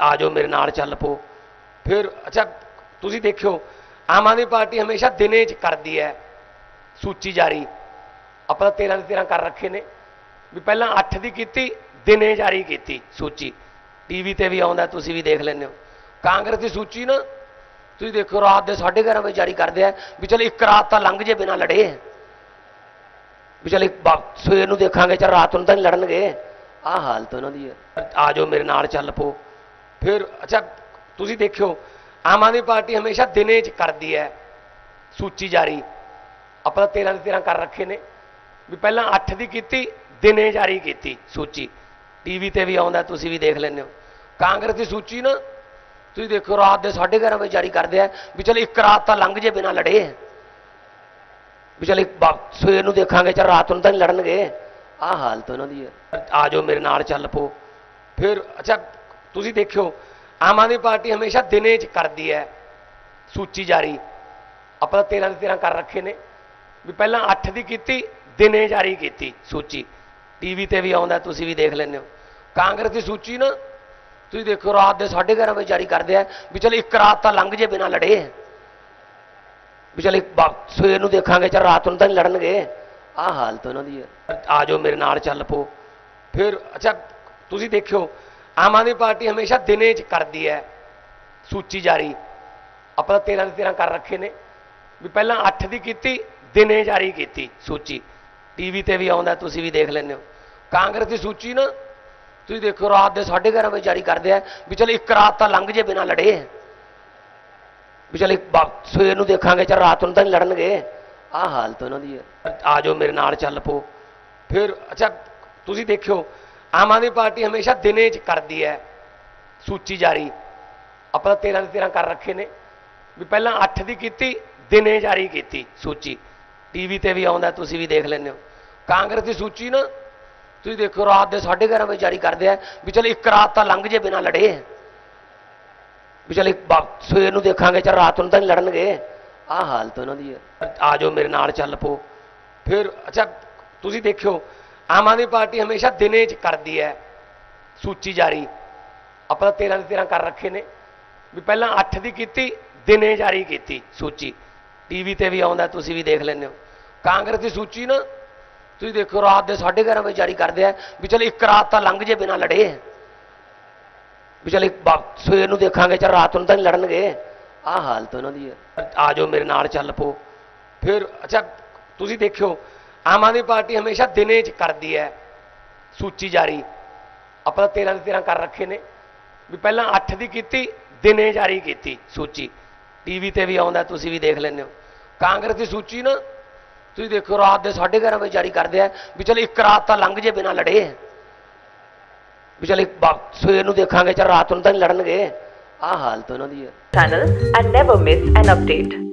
ਆ ਜਾਓ ਮੇਰੇ ਨਾਲ ਚੱਲ ਪੋ। ਫਿਰ, ਅੱਛਾ, ਤੁਸੀਂ ਦੇਖਿਓ, ਆਮ ਆਦਮੀ ਪਾਰਟੀ ਹਮੇਸ਼ਾ ਦਿਨੇ ਚ ਕਰਦੀ ਹੈ ਸੂਚੀ ਜਾਰੀ। ਆਪਾਂ 13 ਦੇ 13 ਕਰ ਰੱਖੇ ਨੇ। ਵੀ ਪਹਿਲਾਂ 8 ਦੀ ਕੀਤੀ, ਦਿਨੇ ਜਾਰੀ ਕੀਤੀ ਸੂਚੀ। ਟੀਵੀ ਤੇ ਵੀ ਆਉਂਦਾ, ਤੁਸੀਂ ਵੀ ਦੇਖ ਲੈਂਦੇ ਹੋ। ਕਾਂਗਰਸ ਦੀ ਸੂਚੀ ਨਾ, ਤੁਸੀਂ ਦੇਖੋ ਰਾਤ ਦੇ 11:30 ਵਜੇ ਜਾਰੀ ਕਰਦੇ ਆ ਵੀ ਚਲ ਇੱਕ ਰਾਤ ਤਾਂ ਲੰਘ ਜੇ ਬਿਨਾ ਲੜੇ। ਵੀ ਚਲ ਇੱਕ ਸਵੇਰ ਨੂੰ ਦੇਖਾਂਗੇ, ਚਲ ਰਾਤ ਨੂੰ ਤਾਂ ਨਹੀਂ ਲੜਨਗੇ। ਆਹ ਹਾਲਤ ਉਹਨਾਂ ਦੀ ਹੈ। ਆ ਜਾਓ ਮੇਰੇ ਨਾਲ ਚੱਲ ਪੋ। ਫਿਰ, ਅੱਛਾ, ਤੁਸੀਂ ਦੇਖਿਓ, ਆਮ ਆਦਮੀ ਪਾਰਟੀ ਹਮੇਸ਼ਾ ਦਿਨੇ ਚ ਕਰਦੀ ਹੈ ਸੂਚੀ ਜਾਰੀ। ਆਪਾਂ 13 ਦੇ 13 ਕਰ ਰੱਖੇ ਨੇ। ਵੀ ਪਹਿਲਾਂ 8 ਦੀ ਕੀਤੀ, ਦਿਨੇ ਜਾਰੀ ਕੀਤੀ ਸੂਚੀ। ਟੀਵੀ ਤੇ ਵੀ ਆਉਂਦਾ, ਤੁਸੀਂ ਵੀ ਦੇਖ ਲੈਂਦੇ ਹੋ। ਕਾਂਗਰਸ ਦੀ ਸੂਚੀ ਨਾ, ਤੁਸੀਂ ਦੇਖੋ ਰਾਤ ਦੇ 11:30 ਵਜੇ ਜਾਰੀ ਕਰਦੇ ਆ ਵੀ ਚਲ ਇੱਕ ਰਾਤ ਤਾਂ ਲੰਘ ਜੇ ਬਿਨਾ ਲੜੇ। ਵੀ ਚਲ ਇੱਕ ਸਵੇਰ ਨੂੰ ਦੇਖਾਂਗੇ, ਚਲ ਰਾਤ ਨੂੰ ਤਾਂ ਨਹੀਂ ਲੜਨਗੇ। ਆਹ ਹਾਲਤ ਉਹਨਾਂ ਦੀ ਹੈ। ਆ ਜਾਓ ਮੇਰੇ ਨਾਲ ਚੱਲ ਪੋ ਫਿਰ, ਅੱਛਾ ਤੁਸੀਂ ਦੇਖਿਓ, ਆਮ ਆਦਮੀ ਪਾਰਟੀ ਹਮੇਸ਼ਾ ਦਿਨੇ ਚ ਕਰਦੀ ਹੈ। ਸੂਚੀ ਜਾਰੀ। ਆਪਾਂ 13 ਦੇ 13 ਕਰ ਰੱਖੇ ਨੇ। ਵੀ ਪਹਿਲਾਂ 8 ਦੀ ਕੀਤੀ, ਦਿਨੇ ਜਾਰੀ ਕੀਤੀ ਸੂਚੀ। ਟੀਵੀ ਤੇ ਵੀ ਆਉਂਦਾ, ਤੁਸੀਂ ਵੀ ਦੇਖ ਲੈਂਦੇ ਹੋ। ਕਾਂਗਰਸ ਦੀ ਸੂਚੀ ਨਾ, ਤੁਸੀਂ ਦੇਖੋ, ਰਾਤ ਦੇ 11:30 ਵਜੇ ਜਾਰੀ ਕਰਦੇ ਆ ਵੀ ਚਲ ਇੱਕ ਰਾਤ ਤਾਂ ਲੰਘ ਜੇ ਬਿਨਾ ਲੜੇ। ਵੀ ਚਲ ਇੱਕ ਸਵੇਰ ਨੂੰ ਦੇਖਾਂਗੇ, ਚਲ ਰਾਤ ਨੂੰ ਤਾਂ ਨਹੀਂ ਲੜਨਗੇ। ਆਹ ਹਾਲਤ ਉਹਨਾਂ ਦੀ ਹੈ। ਆ ਜਾਓ ਮੇਰੇ ਨਾਲ, ਚੱਲ ਪੋ। ਫਿਰ, ਅੱਛਾ, ਤੁਸੀਂ ਦੇਖਿਓ ਆਮ ਆਦਮੀ ਪਾਰਟੀ ਹਮੇਸ਼ਾ ਦਿਨੇ ਚ ਕਰਦੀ ਹੈ। ਸੂਚੀ ਜਾਰੀ। ਆਪਾਂ 13 ਦੇ 13 ਕਰ ਰੱਖੇ ਨੇ। ਵੀ ਪਹਿਲਾਂ 8 ਦੀ ਕੀਤੀ, ਦਿਨੇ ਜਾਰੀ ਕੀਤੀ ਸੂਚੀ। ਟੀਵੀ ਤੇ ਵੀ ਆਉਂਦਾ, ਤੁਸੀਂ ਵੀ ਦੇਖ ਲੈਂਦੇ ਹੋ। ਕਾਂਗਰਸ ਦੀ ਸੂਚੀ ਨਾ, ਤੁਸੀਂ ਦੇਖੋ, ਰਾਤ ਦੇ 11:30 ਵਜੇ ਜਾਰੀ ਕਰਦੇ ਆ ਵੀ ਚਲ ਇੱਕ ਰਾਤ ਤਾਂ ਲੰਘ ਜੇ ਬਿਨਾ ਲੜੇ। ਵੀ ਚਲ ਇੱਕ ਸਵੇਰ ਨੂੰ ਦੇਖਾਂਗੇ, ਚਲ ਰਾਤ ਨੂੰ ਤਾਂ ਨਹੀਂ ਲੜਨਗੇ। ਆਹ ਹਾਲਤ ਉਹਨਾਂ ਦੀ ਹੈ। ਆ ਜਾਓ ਮੇਰੇ ਨਾਲ ਚੱਲ ਪੋ ਫਿਰ, ਅੱਛਾ, ਤੁਸੀਂ ਦੇਖਿਓ ਆਮ ਆਦਮੀ ਪਾਰਟੀ ਹਮੇਸ਼ਾ ਦਿਨੇ ਚ ਕਰਦੀ ਹੈ। ਸੂਚੀ ਜਾਰੀ। ਆਪਾਂ 13 ਦੇ 13 ਕਰ ਰੱਖੇ ਨੇ। ਵੀ ਪਹਿਲਾਂ 8 ਦੀ ਕੀਤੀ, ਦਿਨੇ ਜਾਰੀ ਕੀਤੀ ਸੂਚੀ। ਟੀਵੀ ਤੇ ਵੀ ਆਉਂਦਾ, ਤੁਸੀਂ ਵੀ ਦੇਖ ਲੈਂਦੇ ਹੋ। ਕਾਂਗਰਸ ਦੀ ਸੂਚੀ ਨਾ, ਤੁਸੀਂ ਦੇਖੋ, ਰਾਤ ਦੇ 11:30 ਵਜੇ ਜਾਰੀ ਕਰਦੇ ਆ ਵੀ ਚਲ ਇੱਕ ਰਾਤ ਤਾਂ ਲੰਘ ਜੇ ਬਿਨਾ ਲੜੇ। ਵੀ ਚਲ ਇੱਕ ਸਵੇਰ ਨੂੰ ਦੇਖਾਂਗੇ, ਚਲ ਰਾਤ ਨੂੰ ਤਾਂ ਨਹੀਂ ਲੜਨਗੇ। ਆਹ ਹਾਲਤ ਉਹਨਾਂ ਦੀ ਹੈ। ਆ ਜਾਓ ਮੇਰੇ ਨਾਲ ਚੱਲ ਪੋ ਫਿਰ, ਅੱਛਾ, ਤੁਸੀਂ ਦੇਖਿਓ ਆਮ ਆਦਮੀ ਪਾਰਟੀ ਹਮੇਸ਼ਾ ਦਿਨੇ ਚ ਕਰਦੀ ਹੈ। ਸੂਚੀ ਜਾਰੀ। ਆਪਾਂ 13 ਦੇ 13 ਕਰ ਰੱਖੇ ਨੇ। ਵੀ ਪਹਿਲਾਂ 8 ਦੀ ਕੀਤੀ, ਦਿਨੇ ਜਾਰੀ ਕੀਤੀ ਸੂਚੀ। ਟੀਵੀ ਤੇ ਵੀ ਆਉਂਦਾ, ਤੁਸੀਂ ਵੀ ਦੇਖ ਲੈਂਦੇ ਹੋ। ਕਾਂਗਰਸ ਦੀ ਸੂਚੀ ਨਾ, ਤੁਸੀਂ ਦੇਖੋ, ਰਾਤ ਦੇ 11:30 ਵਜੇ ਜਾਰੀ ਕਰਦੇ ਆ ਵੀ ਚਲ ਇੱਕ ਰਾਤ ਤਾਂ ਲੰਘ ਜੇ ਬਿਨਾ ਲੜੇ। ਵੀ ਚਲ ਇੱਕ ਸਵੇਰ ਨੂੰ ਦੇਖਾਂਗੇ, ਚਲ ਰਾਤ ਨੂੰ ਤਾਂ ਨਹੀਂ ਲੜਨਗੇ। ਆਹ ਹਾਲਤ ਉਹਨਾਂ ਦੀ ਹੈ। ਆ ਜਾਓ ਮੇਰੇ ਨਾਲ ਚੱਲ ਪੋ ਫਿਰ, ਅੱਛਾ, ਤੁਸੀਂ ਦੇਖਿਓ ਆਮ ਆਦਮੀ ਪਾਰਟੀ ਹਮੇਸ਼ਾ ਦਿਨੇ ਚ ਕਰਦੀ ਹੈ। ਸੂਚੀ ਜਾਰੀ। ਆਪਾਂ 13 ਦੇ 13 ਕਰ ਰੱਖੇ ਨੇ। ਵੀ ਪਹਿਲਾਂ 8 ਦੀ ਕੀਤੀ, ਦਿਨੇ ਜਾਰੀ ਕੀਤੀ ਸੂਚੀ। ਟੀਵੀ ਤੇ ਵੀ ਆਉਂਦਾ, ਤੁਸੀਂ ਵੀ ਦੇਖ ਲੈਂਦੇ ਹੋ। ਕਾਂਗਰਸ ਦੀ ਸੂਚੀ ਨਾ, ਤੁਸੀਂ ਦੇਖੋ, ਰਾਤ ਦੇ 11:30 ਵਜੇ ਜਾਰੀ ਕਰਦੇ ਆ ਵੀ ਚਲ ਇੱਕ ਰਾਤ ਤਾਂ ਲੰਘ ਜੇ ਬਿਨਾ ਲੜੇ। ਵੀ ਚਲ ਇੱਕ ਸਵੇਰ ਨੂੰ ਦੇਖਾਂਗੇ, ਚਲ ਰਾਤ ਨੂੰ ਤਾਂ ਨਹੀਂ ਲੜਨਗੇ। ਆਹ ਹਾਲਤ ਉਹਨਾਂ ਦੀ ਹੈ। Channel, and never miss an update.